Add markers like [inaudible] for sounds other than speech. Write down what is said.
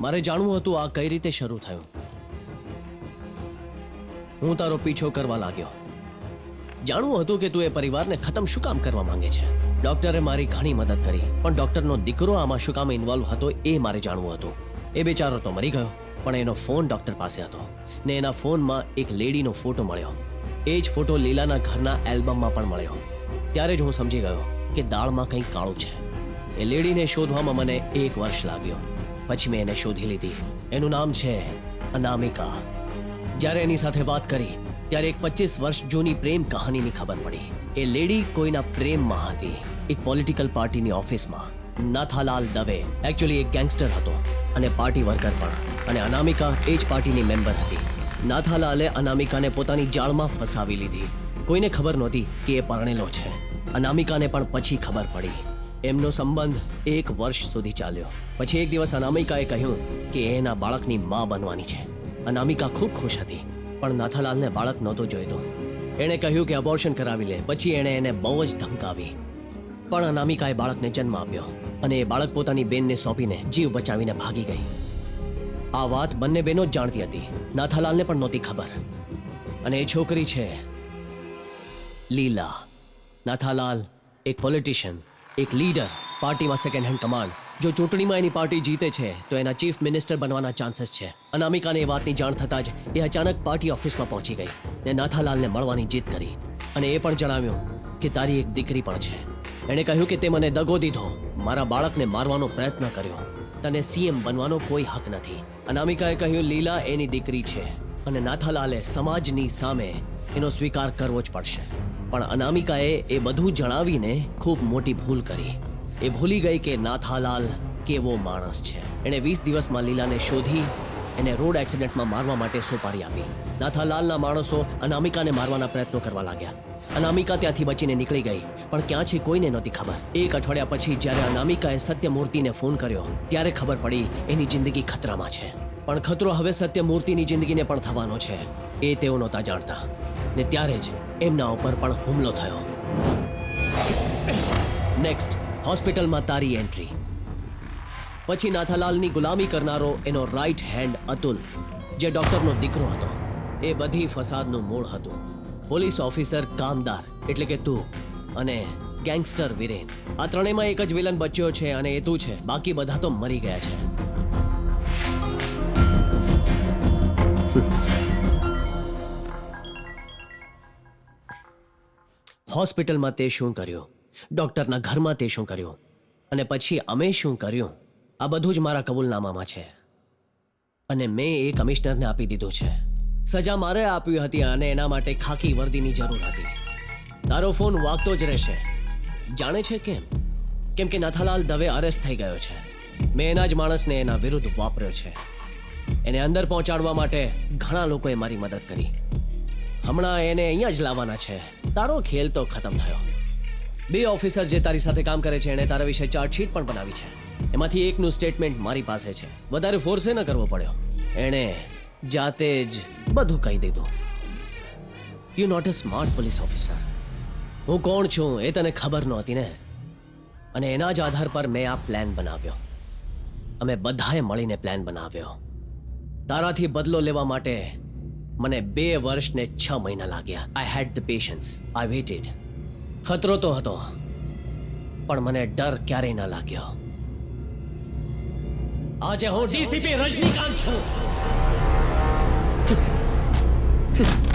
મારે જાણવું હતું આ કઈ રીતે શરૂ થયું. હું તારો પીછો કરવા લાગ્યો. જાણવું હતું કે તું એ પરિવારને ખતમ શું કામ કરવા માંગે છે. ડોક્ટરે મારી ઘણી મદદ કરી, પણ ડોક્ટરનો દીકરો આમાં શું કામ ઇન્વોલ્વ હતો એ મારે જાણવું હતું. એ બેચારો તો મરી ગયો, પણ એનો ફોન ડોક્ટર પાસે હતો. ને એના ફોનમાં એક લેડીનો ફોટો મળ્યો. એ જ ફોટો લીલાના ઘરના એલ્બમમાં પણ મળ્યો. ત્યારે જ હું સમજી ગયો કે દાળમાં કંઈક કાળું છે. એ લેડીને શોધવામાં મને એક વર્ષ લાગ્યો. પછી મેં એને શોધી લીધી. એનું નામ છે અનામિકા. જ્યારે એની સાથે વાત કરી, ત્યારે એક પચીસ વર્ષ જૂની પ્રેમ કહાનીની ખબર પડી. એ લેડી કોઈના પ્રેમમાં હતી. એક પોલિટિકલ પાર્ટીની ઓફિસમાં. નાથાલાલ દવે એકચ્યુઅલી એક ગેંગસ્ટર હતો અને પાર્ટી વર્કર પણ. અને અનામિકા એ જ પાર્ટીની મેમ્બર હતી. નાથાલાલે અનામિકાને પોતાની જાળમાં ફસાવી લીધી. કોઈને ખબર નહોતી કે એ પરણેલો છે. અનામિકાને પણ પછી ખબર પડી. એમનો સંબંધ એક વર્ષ સુધી ચાલ્યો. પછી એક દિવસ અનામિકાએ કહ્યું કે એના બાળકની મા બનવાની છે. અનામિકા ખૂબ ખુશ હતી, પણ નાથાલાલને બાળક નહોતો જોઈતો. એણે કહ્યું કે અબોર્શન કરાવી લે, પછી એણે એને બહુ જ ધમકાવી. પણ અનામિકાએ બાળકને જન્મ આપ્યો અને એ બાળક પોતાની બેનને સોંપીને જીવ બચાવીને ભાગી ગઈ. આ વાત બંને બહેનો જ જાણતી હતી. નાથાલાલને પણ નહોતી ખબર. અને એ છોકરી છે, લીલા. નાથાલાલ એક પોલિટિશિયન એક લીડર, પાર્ટીમાં સેકન્ડ હેન્ડ કમાન્ડ જો ચૂંટણીમાં એની પાર્ટી જીતે છે, તો એના ચીફ મિનિસ્ટર બનવાના ચાન્સીસ છે. અનામિકાને એ વાતની જાણ થતાં જ એ અચાનક પાર્ટી ઓફિસમાં પહોંચી ગઈ ને નાથાલાલને મળવાની જીદ કરી. અને એ પણ જણાવ્યું કે તારી એક દીકરી પણ છે. એણે કહ્યું કે તે મને દગો દીધો. મારા બાળકને મારવાનો પ્રયત્ન કર્યો. તને સીએમ બનવાનો કોઈ હક નથી. અનામિકાએ કહ્યું, લીલા, એની દીકરી છે. અને નાથાલાલે સમાજની સામે એનો સ્વીકાર કરવો જ પડશે. પણ અનામિકાએ એ બધું જણાવીને ખૂબ મોટી ભૂલ કરી. એ ભૂલી ગઈ કે નાથાલાલ કેવો માણસ છે. એણે વીસ દિવસમાં લીલાને શોધી એને રોડ એક્સિડન્ટમાં મારવા માટે સોપારી આપી. નાથાલાલના માણસો અનામિકાને મારવાના પ્રયત્નો કરવા લાગ્યા. અનામિકા ત્યાંથી બચીને નીકળી ગઈ, પણ ક્યાં છે કોઈને નહોતી ખબર. એક અઠવાડિયા પછી જ્યારે અનામિકાએ સત્યમૂર્તિને ફોન કર્યો, ત્યારે ખબર પડી એની જિંદગી ખતરામાં છે. પણ ખતરો હવે સત્યમૂર્તિની જિંદગીને પણ થવાનો છે, એ તેઓ નહોતા જાણતા. ને ત્યારે જ એમના ઉપર પણ હુમલો થયો. નેક્સ્ટ હોસ્પિટલમાં તારી એન્ટ્રી. પછી નાથાલાલની ગુલામી કરનારો એનો રાઈટ હેન્ડ અતુલ, જે ડોક્ટરનો દીકરો હતો. એ બધી ફસાદનું મૂળ હતું. પોલીસ ઓફિસર કામદાર, એટલે કે તું, અને ગેંગસ્ટર વિરેન. આ ત્રણેયમાં એક જ વિલન બચ્યો છે અને એ તું છે. બાકી બધા તો મરી ગયા છે. [laughs] હોસ્પિટલમાં તે શું કર્યું? ડૉક્ટરના ઘરમાં તે શું કર્યું? અને પછી અમે શું કર્યું? આ બધું જ મારા કબૂલનામામાં છે. અને મેં એ કમિશનરને આપી દીધું છે. સજા મારે આપી હતી અને એના માટે ખાકી વર્દીની જરૂર હતી. તારો ફોન વાગતો જ રહેશે. જાણે છે કેમ? કેમ કે નાથાલાલ દવે અરેસ્ટ થઈ ગયો છે. મેં એના જ માણસને એના વિરુદ્ધ વાપર્યો છે. એને અંદર પહોંચાડવા માટે ઘણા લોકોએ મારી મદદ કરી. હમણાં એને અહીંયા જ લાવવાના છે. તારો ખેલ તો ખતમ થયો. બે ઓફિસર જે તારી સાથે કામ કરે છે, એણે તારા વિશે ચાર્જશીટ પણ બનાવી છે. એમાંથી એકનું સ્ટેટમેન્ટ મારી પાસે છે. વધારે ફોર્સે ન કરવો પડ્યો. એણે જાતે જ બધું કહી દીધું. You not a smart police officer હું કોણ છું એ તને ખબર નહોતી ને? અને એના જ આધાર પર મેં આ પ્લાન બનાવ્યો. અમે બધાએ મળીને પ્લાન બનાવ્યો. તારાથી બદલો લેવા માટે મને બે વર્ષ ને છ મહિના લાગ્યા. I had the patience I waited ખતરો તો હતો પણ મને ડર ક્યારેય ના લાગ્યો. આજે હું ડીસીપી રજનીકાંત છું. [laughs]